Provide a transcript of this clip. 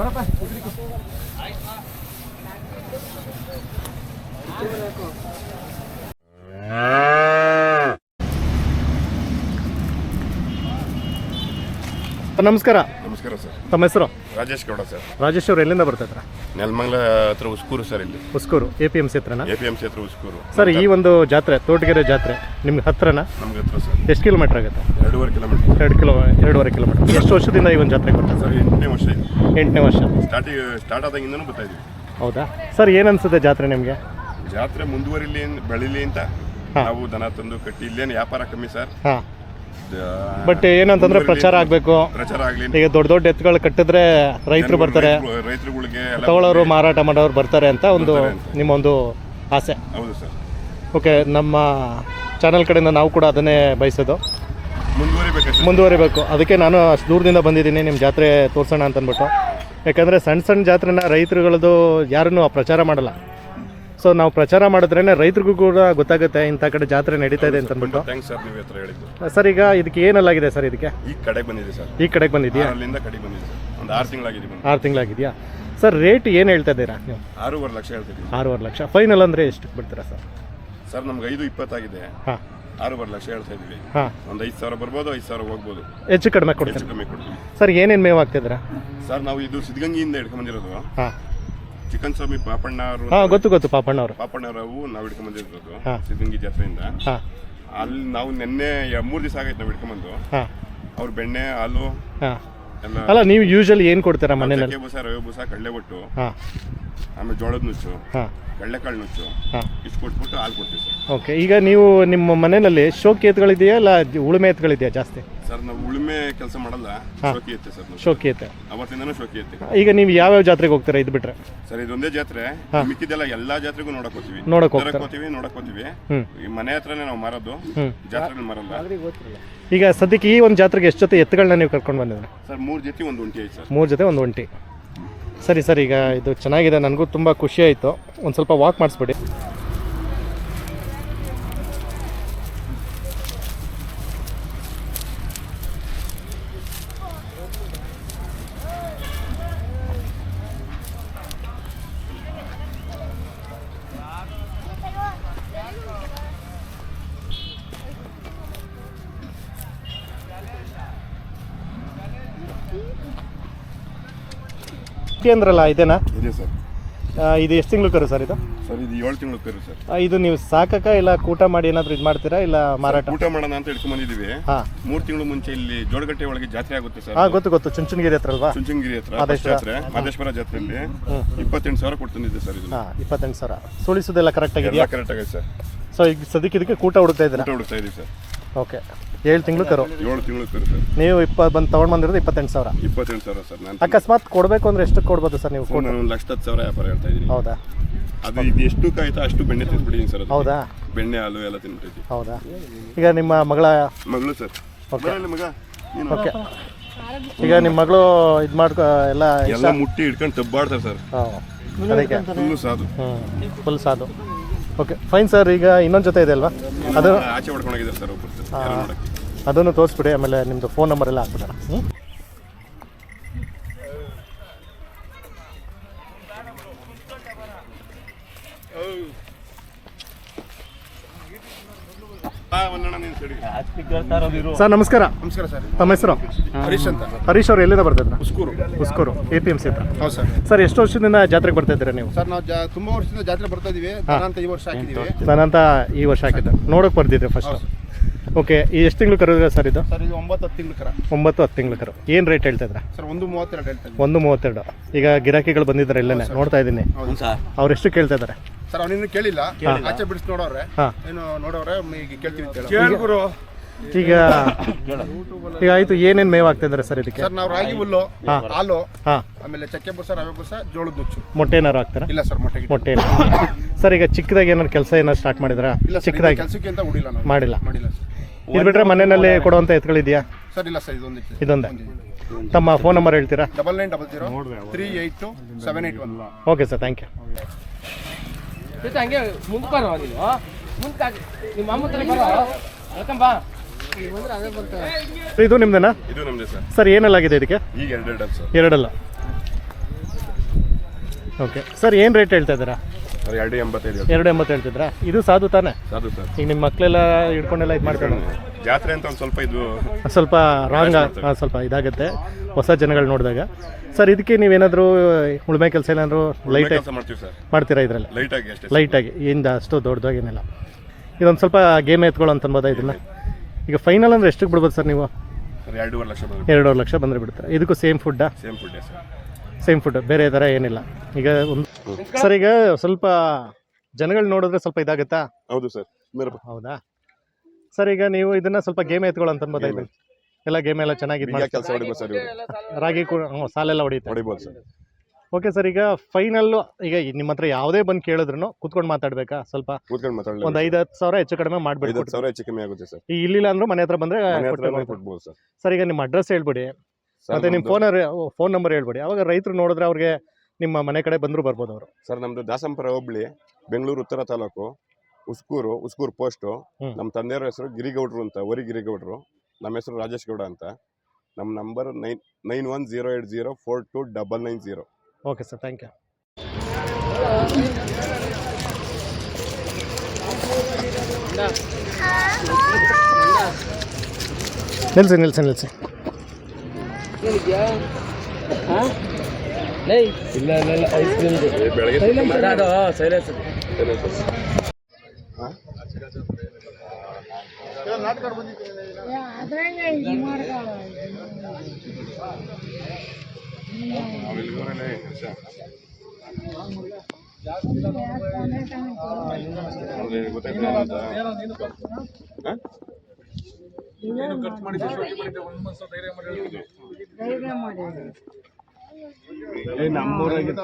ಬರಪ್ಪ ನಮಸ್ಕಾರ. ನಮಸ್ಕಾರ ಸರ್. ತಮ್ಮ ಹೆಸರು? ರಾಜೇಶ್ ಗೌಡ ಸರ್. ರಾಜೇಶ್ ಅವರು ಎಲ್ಲಿಂದ ಬರ್ತಿದ್ರ ನೆಲಮಂಗಲ ಹತ್ರ ಉಸ್ಕೂರು ಸರ್ ಇಲ್ಲಿ. Uskur A P M C ಹತ್ರನ? A P M C ಹತ್ರ ಉಸ್ಕೂರು. ಸರ್ ಈ ಒಂದು ಜಾತ್ರೆ ತೋಟಗೆರೆ ಜಾತ್ರೆ ನಿಮ್ಗೆ ಹತ್ರನ? ನಮ್ಗೆ ಹತ್ರ ಸರ್. ಎಷ್ಟು ಕಿಲೋಮೀಟರ್ ಆಗುತ್ತೆ? ಎರಡೂವರೆ ಕಿಲೋಮೀಟರ್ ಎರಡು ಕಿಲೋ ಎರಡೂವರೆ ಕಿಲೋಮೀಟರ್ ಎಷ್ಟು ವರ್ಷದಿಂದ ಈ ಒಂದು ಜಾತ್ರೆ ಬರ್ತಾ ಸರ್ ಎಂಟನೇ ವರ್ಷ ಇದೆ. ಎಂಟನೇ ವರ್ಷ. ಸ್ಟಾರ್ಟಿಂಗ್ ಸ್ಟಾರ್ಟ್ ಆದಾಗಿಂದನೂ ಬರ್ತಾ ಹೌದಾ? ಸರ್ ಏನು ಅನ್ಸುತ್ತೆ ಜಾತ್ರೆ ನಿಮಗೆ? ಜಾತ್ರೆ ಮುಂದುವರಿಲಿ ಬೆಳಿಲಿ ಅಂತ ನಾವು ದನ ತಂದು ಕಟ್ಟಿ ಇಲ್ಲೇನು ವ್ಯಾಪಾರ ಕಮ್ಮಿ ಸರ್. ಹಾಂ. ಬಟ್ ಏನಂತಂದ್ರೆ ಪ್ರಚಾರ ಆಗಬೇಕು. ಪ್ರಚಾರ ಆಗಲಿ. ಈಗ ದೊಡ್ಡ ದೊಡ್ಡ ಎತ್ತುಗಳು ಕಟ್ಟಿದ್ರೆ ರೈತರು ಬರ್ತಾರೆ. ರೈತರುಗಳಿಗೆ ತಗೊಳ್ಳೋರು ಮಾರಾಟ ಮಾಡೋರು ಬರ್ತಾರೆ ಅಂತ ಒಂದು ನಿಮ್ಮ ಒಂದು ಆಸೆ. ಹೌದು ಸರ್. ಓಕೆ ನಮ್ಮ ಚಾನಲ್ ಕಡೆಯಿಂದ ನಾವು ಕೂಡ ಅದನ್ನೇ ಬಯಸೋದು. ಮುಂದುವರಿಬೇಕು ಮುಂದುವರಿಬೇಕು. ಅದಕ್ಕೆ ನಾನು ಅಷ್ಟು ದೂರದಿಂದ ಬಂದಿದ್ದೀನಿ ನಿಮ್ಮ ಜಾತ್ರೆ ತೋರಿಸೋಣ ಅಂತಂದ್ಬಿಟ್ಟು. ಯಾಕಂದರೆ ಸಣ್ಣ ಸಣ್ಣ ಜಾತ್ರೆನ ರೈತರುಗಳದ್ದು ಯಾರನ್ನೂ ಪ್ರಚಾರ ಮಾಡಲ್ಲ. ಸೊ ನಾವು ಪ್ರಚಾರ ಮಾಡಿದ್ರೇನೆ ರೈತರಿಗೂ ಕೂಡ ಗೊತ್ತಾಗುತ್ತೆ ಇಂಥ ಕಡೆ ಜಾತ್ರೆ ನಡೀತಾ ಇದೆ ಅಂತ ಅಂದ್ಬಿಟ್ಟು. ಥ್ಯಾಂಕ್ಸ್ ಸರ್ ನೀವು ಹತ್ರ ಹೇಳಿದ್ದು. ಸರ್ ಈಗ ಇದಕ್ಕೆ ಏನಲ್ಲಾಗಿದೆ ಸರ್ ಇದಕ್ಕೆ? ಈ ಕಡೆಗೆ ಬಂದಿದೆ ಸರ್. ಈ ಕಡೆಗೆ ಬಂದಿದೆಯಾ? ಅಲ್ಲಿಂದ ಕಡೆಗೆ ಬಂದಿದೆ ಸರ್. ಒಂದು ಆರು ತಿಂಗಳಾಗಿದೆ ಬಂದು. ಆರು ತಿಂಗಳಾಗಿದೆಯಾ? ಸರ್ ರೇಟ್ ಏನು ಹೇಳ್ತಾ ಇದ್ದೀರಾ ನೀವು? ಆರೂವರೆ ಲಕ್ಷ ಹೇಳ್ತಿದ್ದೀವಿ ಆರೂವರೆ ಲಕ್ಷ. ಫೈನಲ್ ಅಂದರೆ ಎಷ್ಟು ಬಿಡ್ತೀರಾ ಸರ್? ಸರ್ ನಮ್ಗೆ ಐದು ಇಪ್ಪತ್ತಾಗಿದೆ. ಹಾಂ. ಆರೂವರೆ ಲಕ್ಷ ಹೇಳ್ತಾ ಇದೀವಿ. ಹಾಂ. ಒಂದು ಐದು ಸಾವಿರ ಬರ್ಬೋದು ಐದು ಸಾವಿರ ಹೋಗ್ಬೋದು. ಹೆಚ್ಚು ಕಡಿಮೆ ಕೊಡ್ತೀರಾ? ಹೆಚ್ಚು ಕಮ್ಮಿ ಕೊಡ್ತೀವಿ. ಸರ್ ಏನೇನು ಮೇವು ಹಾಕ್ತಿದ್ದೀರಾ ಸರ್ ನಾವು ಇದು ಸಿದ್ಧಗಂಗಿಯಿಂದ ಹಿಡ್ಕೊಂಡ್ಬಂದಿರೋದು ಹಾಂ. ಚಿಕನ್ ಸ್ವಾಮಿ ಪಾಪಣ್ಣ ಅವರು ಹಾ ಗೊತ್ತು ಗೊತ್ತು ಪಾಪಣ್ಣ ಅವರು ಪಾಪಣ್ಣರವು ನಾವು ಹಿಡ್ಕೊಂಬಂದಿರೋದು ಹಾ. ಸಿದ್ಧಗಂಗಿ ಜಾತ್ರೆಯಿಂದ. ಹಾ. ಅಲ್ಲಿ ನಾವು ನಿನ್ನೆ ಮೂರು ದಿವಸ ಆಗೈತೆ ನಾವು ಹಿಡ್ಕೊಂಬಂದು. ಹಾ. ಅವ್ರ ಬೆಣ್ಣೆ ಹಾಲು ಹಾ. ಎಲ್ಲ ಅಲ್ಲ ನೀವು ಯೂಶಲಿ ಏನು ಕೊಡ್ತೀರಾ ಮನೇಲಿ ಚಕ್ಕೆ ಬೂಸ ರವೆ ಬೂಸ ಕಡಲೆ ಬಿಟ್ಟು ಹಾಂ. ಆಮೇಲೆ ಜೋಳದ ನುಚ್ಚು ಹಾಂ. ಕಡಲೆಕಾಳು ನುಚ್ಚು ಹಾಂ. ಇಷ್ಟು ಕೊಟ್ಬಿಟ್ಟು ಹಾಲು ಕೊಡ್ತೀವಿ ಸರ್. ಓಕೆ ಈಗ ನೀವು ನಿಮ್ಮ ಮನೆಯಲ್ಲಿ ಶೋಕಿ ಎತ್ತುಗಳಿದೆಯಾ ಇಲ್ಲ ಜ- ಉಳುಮೆ ಎತ್ತುಗಳಿದೆಯಾ ಜಾಸ್ತಿ? ಸರ್ ನಾವು ಉಳುಮೆ ಕೆಲಸ ಮಾಡಲ್ಲ ಶೋಕಿ ಎತ್ತೆ ಸರ್ ನಾವು. ಶೋಕಿ ಎತ್ತೆ. ಅವತ್ತಿಂದನೂ ಶೋಕಿ ಎತ್ತೆ. ಈಗ ನೀವು ಯಾವ್ಯಾವ ಜಾತ್ರೆಗೆ ಹೋಗ್ತೀರಾ ಇದು ಬಿಟ್ರೆ? ಸರ್ ಇದೊಂದೇ ಜಾತ್ರೆ ಮಿಕ್ಕಿದೆಲ್ಲ ಎಲ್ಲಾ ಜಾತ್ರೆಗೂ ನೋಡಕ್ ಹೋಗ್ತೀವಿ. ನೋಡಕ್ ತರಕ್ ಹೋಗ್ತೀವಿ ನೋಡಕ್ ಹೋಗ್ತೀವಿ. ಹ್ಮ್. ಈ ಮನೆ ಹತ್ರನೇ ನಾವು ಮಾರೋದು. ಜಾತ್ರೆ ಮಾರಲ್ಲ ಈಗ ಸದ್ಯಕ್ಕೆ ಈ ಒಂದು ಜಾತ್ರೆಗೆ ಎಷ್ಟು ಜೊತೆ ಎತ್ತುಗಳನ್ನ ನೀವು ಕರ್ಕೊಂಡು ಬಂದಿದ್ರೆ ಸರ್ ಮೂರ್ ಜೊತೆ ಒಂದು ಒಂಟಿ ಐತೆ ಸರ್. ಮೂರು ಜೊತೆ ಒಂದು ಒಂಟಿ. ಸರಿ ಸರ್ ಈಗ ಇದು ಚೆನ್ನಾಗಿದೆ. ನನಗೂ ತುಂಬ ಖುಷಿ ಆಯಿತು. ಒಂದು ಸ್ವಲ್ಪ ವಾಕ್ ಮಾಡಿಸ್ಬಿಡಿ. ಅಂದ್ರಲ್ಲ ಇದೇನಾ? ಇದೆ ಸರ್. ಆ, ಇದು ಎಷ್ಟು ತಿಂಗಳು ಕರು ಸರ್ ಇದು? ಸರ್ ಇದು ಏಳು ತಿಂಗಳು ಕರು ಸರ್. ಆ, ಇದು ನೀವು ಸಾಕಕ ಇಲ್ಲ ಕೂಟ ಮಾಡಿ ಏನಾದರೂ ಇದು ಮಾಡ್ತೀರಾ ಇಲ್ಲ ಮಾರಾಟ? ಊಟ ಮಾಡೋಣ ಅಂತ ಇಟ್ಕೊಂಡಿದೀವಿ ಹಾ. ಹಾಂ ಮೂರ್ ತಿಂಗಳು ಮುಂಚೆ ಇಲ್ಲಿ ಜೋಡಗಟ್ಟೆ ಒಳಗೆ ಜಾತ್ರೆ ಆಗುತ್ತೆ ಸರ್. ಹಾಂ ಗೊತ್ತು ಗೊತ್ತು. ಚುಂಚನಗಿರಿ ಹತ್ರ ಅಲ್ವಾ? ಚುಂಚನಗಿರಿ ಹತ್ರ ಮಾದೇಶ್ವರ. ಜಾತ್ರೆ ಮಾದೇಶ್ವರ ಜಾತ್ರೆಯಲ್ಲಿ ಇಪ್ಪತ್ತೆಂಟು ಸಾವಿರ ಕೊಡ್ತಂದಿದ್ದೆ ಸರ್ ಇದು ಹಾ ಇಪ್ಪತ್ತೆಂಟು ಸಾವಿರ. ಸುಳಿಸೋದೆಲ್ಲ ಕರೆಕ್ಟ್ ಎಲ್ಲ ಆಗಿದೆಯಾ ಕರೆಕ್ಟ್ ಆಗಿದೆ ಸರ್. ಸೊ ಈಗ ಸದ್ಯಕ್ಕೆ ಇದಕ್ಕೆ ಕೂಟ ಹುಡುಕ್ತಾ ಇದ್ದೀರಾ? ಊಟ ಹುಡುಕ್ತಾ ಇದೀವಿ ಸರ್. ಓಕೆ ಏಳು ತಿಂಗಳು ಕರು. ಏಳು ತಿಂಗಳು ಕರು ಸರ್. ನೀವು ಇಪ್ಪತ್ತು ಬಂದು ತೊಗೊಂಡು ಬಂದಿರೋದು ಇಪ್ಪತ್ತೆಂಟು ಸಾವಿರ. ಇಪ್ಪತ್ತೆಂಟು ಸಾವಿರ ಸರ್. ನಾನು ಅಕಸ್ಮಾತ್ ಕೊಡಬೇಕು ಅಂದ್ರೆ ಎಷ್ಟು ಕೊಡ್ಬೋದು ಸರ್ ನೀವು ನಾನು ಒಂದು ಲಕ್ಷ ಹತ್ತು ಸಾವಿರ ವ್ಯಾಪಾರ ಹೇಳ್ತಾ ಇದ್ದೀನಿ. ಹೌದಾ? ಅದು ಇದು ಎಷ್ಟು ಕಾಯ್ತಾ ಅಷ್ಟು ಬೆಣ್ಣೆ ತಿಂದ್ಬಿಟ್ಟಿದ್ದೀನಿ ಸರ್ ಅದು. ಹೌದಾ? ಬೆಣ್ಣೆ ಹಾಲು ಎಲ್ಲ ತಿನ್ಬಿಟ್ಟಿದ್ವಿ ಹೌದಾ? ಈಗ ನಿಮ್ಮ ಮಗಳ ಮಗಳು ಸರ್. ಮಗ? ನೀನು? ಓಕೆ. ಈಗ ನಿಮ್ಮ ಮಗಳು ಇದು ಮಾಡ್ಕೊ ಎಲ್ಲ ಎಲ್ಲ ಮುಟ್ಟಿ ಹಿಡ್ಕೊಂಡು ತಬ್ಬಾಡ್ತಾರೆ ಸರ್. ಹಾಂ. ಅದಕ್ಕೆ? ಫುಲ್ ಸಾದು ಹ್ಞೂ ಫುಲ್ ಸಾದು ಓಕೆ ಫೈನ್ ಸರ್ ಈಗ ಇನ್ನೊಂದು ಜೊತೆ ಇದೆ ಅಲ್ವಾ? ಅದು ಆಚೆ ಹೊಡ್ಕೊಂಡೋಗಿದ್ದಾರೆ ಸರ್ ಒಬ್ಬರು ಸರ್ ಯಾರೋ ನೋಡಕ್ಕೆ. ಅದನ್ನು ತೋರಿಸ್ಬಿಡಿ ಆಮೇಲೆ ನಿಮ್ಮದು ಫೋನ್ ನಂಬರ್ ಎಲ್ಲ ಹಾಕ್ಬಿಡೋಣ. ಹ್ಞೂ. ಸರ್ ನಮಸ್ಕಾರ. ನಮಸ್ಕಾರ ಸರ್. ತಮ್ಮ ಹೆಸರು? ಹರೀಶ್ ಅಂತ. ಹರೀಶ್ ಅವ್ರು ಎಲ್ಲಿಂದ ಬರ್ತಿದ್ರ Uskur. Uskur A P M C ಹತ್ರ. ಹೌದು ಸರ್. ಸರ್ ಎಷ್ಟು ವರ್ಷದಿಂದ ಜಾತ್ರೆಗೆ ಬರ್ತಾ ಇದ್ದೀರಾ ನೀವು? ಸರ್ ನಾವು ತುಂಬಾ ವರ್ಷದಿಂದ ಜಾತ್ರೆ ಬರ್ತಾ ಇದೀವಿ ಈ ವರ್ಷ ಹಾಕಿದ್ದೀವಿ. ನಾನಂತ ಈ ವರ್ಷ ಹಾಕಿದ್ದೆ ನೋಡೋಕೆ ಬರ್ತಿದ್ದೆ ಫಸ್ಟ್ ಓಕೆ ಎಷ್ಟು ತಿಂಗಳು ಕರು ಸರ್ ಇದು? ಸರ್ ಇದು ಒಂಬತ್ತು ಹತ್ತು ತಿಂಗಳು ಕರ. ಒಂಬತ್ತು ಹತ್ತು ತಿಂಗಳು ಕರು. ಏನು ರೇಟ್ ಹೇಳ್ತಾ ಇದ್ರ ಸರ್ ಒಂದು ಮೂವತ್ತೆರಡು ಹೇಳ್ತಾ ಒಂದು ಮೂವತ್ತೆರಡು. ಈಗ ಗಿರಾಕಿಗಳು ಬಂದಿದ್ದಾರೆ ಇಲ್ಲೇ ನೋಡ್ತಾ ಇದ್ದೀನಿ. ಹೌದು ಸರ್. ಅವ್ರು ಎಷ್ಟು ಕೇಳ್ತಾ ಇದ್ದಾರೆ? ಸರ್ ಅವನಿನ್ನು ಕೇಳಿಲ್ಲ. ಆಚೆ ಬಿಡಿಸಿ ನೋಡೋರೆ ಹಾಂ. ಏನು ನೋಡೋರೆ ಈಗ ಕೇಳ್ತೀವಿ ಅಂತ ಹೇಳಿ ಈಗ ಈಗ ಆಯ್ತು ಏನೇನು ಮೇವ್ ಸರ್ ಇದಕ್ಕೆ? ಸರ್ ನಾವು ರಾಗಿ ಹುಲ್ಲು ಹಾಲು ಹಾಂ. ಆಮೇಲೆ ಚಕ್ಕೆ ಬೊಸ ರವೆ ಬೊಸ ಜೋಳದ ನುಚ್ಚು. ಮೊಟ್ಟೆ ಏನಾರು ಹಾಕ್ತಾರ? ಇಲ್ಲ ಸರ್ ಮೊಟ್ಟೆ. ಮೊಟ್ಟೆ ಸರ್ ಈಗ ಚಿಕ್ಕದಾಗಿ ಏನಾರು ಕೆಲಸ ಏನಾರು ಸ್ಟಾರ್ಟ್ ಮಾಡಿದ್ರಾ? ಇಲ್ಲ ಚಿಕ್ಕದಾಗಿ? ಕೆಲಸಕ್ಕೆ ಅಂತ ಉಡಿಲ್ಲ ನಾವು. ಮಾಡಿಲ್ಲ. ಮಾಡಿಲ್ಲ ಸರ್. ಇದು ಬಿಟ್ರೆ ಮನೆಯಲ್ಲಿ ಕೊಡುವಂಥ ಎತ್ಗಳಿದೆಯಾ? ಸರ್ ಇಲ್ಲ ಸರ್ ಇದೊಂದು. ಇದೊಂದೇ. ತಮ್ಮ ಫೋನ್ ನಂಬರ್ ಹೇಳ್ತೀರಾ? Double nine double zero three eight two seven eight one. Okay sir thank you ಜೊತೆ ಹಂಗೆ ನೀನು. ನಿಮ್ಮ ಅಮ್ಮ ಹತ್ರ ಬರೋ. ಹೇಳ್ಕೊಂಬ ಇದು ನಿಮ್ದೇನಾ? ಇದು ನಮ್ದೇ ಸರ್. ಸರ್ ಏನಲ್ಲಾಗಿದೆ ಇದಕ್ಕೆ? ಈಗ ಸರ್. ಎರಡಲ್ಲ. ಓಕೆ ಸರ್ ಏನು ರೇಟ್ ಹೇಳ್ತಾ ಇದ್ದೀರಾ? ಸರ್ ಎರಡು ಎಂಬತ್ತೈದು ಎರಡು ಎಂಬತ್ತು ಹೇಳ್ತಿದ್ರಾ ಇದು ಸಾಧು ತಾನೆ? ಸಾಧು ಸರ್. ಈಗ ನಿಮ್ಮ ಮಕ್ಕಳೆಲ್ಲ ಹಿಡ್ಕೊಂಡೆಲ್ಲ ಇದು ಮಾಡ್ತಾರೆ. ಜಾತ್ರೆ ಅಂತ ಒಂದು ಸ್ವಲ್ಪ ಇದು ಸ್ವಲ್ಪ ರಾಂಗ್ ಸ್ವಲ್ಪ ಇದಾಗುತ್ತೆ ಹೊಸ ಜನಗಳು ನೋಡಿದಾಗ. ಸರ್ ಇದಕ್ಕೆ ನೀವೇನಾದರೂ ಉಳುಮೆ ಕೆಲಸ ಏನಾದರೂ ಲೈಟ್ ಕೆಲಸ ಮಾಡ್ತೀವಿ ಸರ್. ಮಾಡ್ತೀರಾ ಇದರಲ್ಲಿ? ಲೈಟಾಗಿ ಅಷ್ಟೇ ಲೈಟಾಗಿ ಏನು ಅಷ್ಟು ದೊಡ್ಡದಾಗೇನಿಲ್ಲ ಇದೊಂದು ಸ್ವಲ್ಪ ಗೇಮ್ ಎತ್ಕೊಳ್ಳೋ ಅಂತ ಅನ್ಬೋದಾ ಇದನ್ನು? ಈಗ ಫೈನಲ್ ಅಂದರೆ ಎಷ್ಟಕ್ಕೆ ಬಿಡ್ಬೋದು ಸರ್ ನೀವು? ಸರ್ ಎರಡೂವರೆ ಲಕ್ಷ ಬಂದ್ರೆ ಎರಡೂವರೆ ಲಕ್ಷ ಬಂದರೆ ಬಿಡ್ತಾರೆ ಇದಕ್ಕೂ same ಫುಡ್ಡಾ same food sir. Same food ಬೇರೆ ಥರ ಏನಿಲ್ಲ. ಈಗ ಒಂದು ಸರ್ ಈಗ ಸ್ವಲ್ಪ ಜನಗಳು ನೋಡಿದ್ರೆ ಸ್ವಲ್ಪ ಇದಾಗುತ್ತಾ? ಹೌದು ಸರ್ ಹೌದಾ? ಸರ್ ಈಗ ನೀವು ಇದನ್ನ ಸ್ವಲ್ಪ ಗೇಮ್ ಎತ್ಕೊಳ್ಳೋ ಅಂತ ಅನ್ಬೋದಾ ಇದು ಎಲ್ಲ ಗೇಮ್ ಎಲ್ಲ ಚೆನ್ನಾಗಿ ಇದು ಕೆಲಸ ಹೊಡಿಬೋದು ಸರ್ ಇವರು. ರಾಗಿ ಕೂಡ ಹ್ಞೂ ಸಾಲೆಲ್ಲ ಹೊಡಿಬೋದು ಸರ್. ಓಕೆ ಸರ್ ಈಗ ಫೈನಲ್ ಈಗ ನಿಮ್ಮ ಹತ್ರ ಯಾವುದೇ ಬಂದು ಕೇಳಿದ್ರು ಕುತ್ಕೊಂಡು ಮಾತಾಡ್ಬೇಕಾ? ಸ್ವಲ್ಪ ಕೂತ್ಕೊಂಡು ಮಾತಾಡಲಿ ಒಂದು ಐದು ಹತ್ತು ಸಾವಿರ ಹೆಚ್ಚು ಕಡಿಮೆ ಐದು ಸಾವಿರ ಹೆಚ್ಚು ಕಮ್ಮಿ ಆಗುತ್ತೆ ಸರ್ ಇಲ್ಲಿಲ್ಲ ಅಂದ್ರೂ ಮನೆ ಹತ್ರ ಬಂದ್ರೆ ಕೊಡ್ಬೋದು ಸರ್ ಸರ್ ಈಗ ನಿಮ್ಮ ಅಡ್ರೆಸ್ ಹೇಳ್ಬಿಡಿ. ಮತ್ತೆ ನಿಮ್ಮ ನಮ್ದು- ಫೋನ್ ಫೋನ್ ನಂಬರ್ ಹೇಳ್ಬಿಡಿ. ಅವಾಗ ರೈತರು ನೋಡಿದ್ರೆ ಅವ್ರಿಗೆ ನಿಮ್ಮ ಮನೆ ಕಡೆ ಬಂದ್ರು ಬರ್ಬೋದು ಅವರು. ಸರ್ ನಮ್ದು ದಾಸಂಪುರ ಹೋಬಳಿ ಬೆಂಗಳೂರು ಉತ್ತರ ತಾಲೂಕು ಉಸ್ಕೂರು ಉಸ್ಕೂರು ಪೋಸ್ಟು. ನಮ್ಮ ತಂದೆಯವ್ರ ಹೆಸರು ಗಿರಿಗೌಡರು ಅಂತ ವರಿ ಗಿರಿಗೌಡ್ರು ನಮ್ಮ ಹೆಸರು ರಾಜೇಶ್ ಗೌಡ ಅಂತ. ನಮ್ಮ number nine nine one zero eight zero four two double nine zero okay sir thank you ನಿಲ್ಸಿ ನಿಲ್ಸಿ ನಿಲ್ಸಿ. ಇಲ್ಲ ಇಲ್ಲ ಇಲ್ಲ ಐಸ್ ಕ್ರೀಮ್ ಬೆಳಗ್ಗೆ ಮಾಡಿ. ಸೈಲೆನ್ಸ್ ನಮ್ಮೂರಾಗಿತ್ತ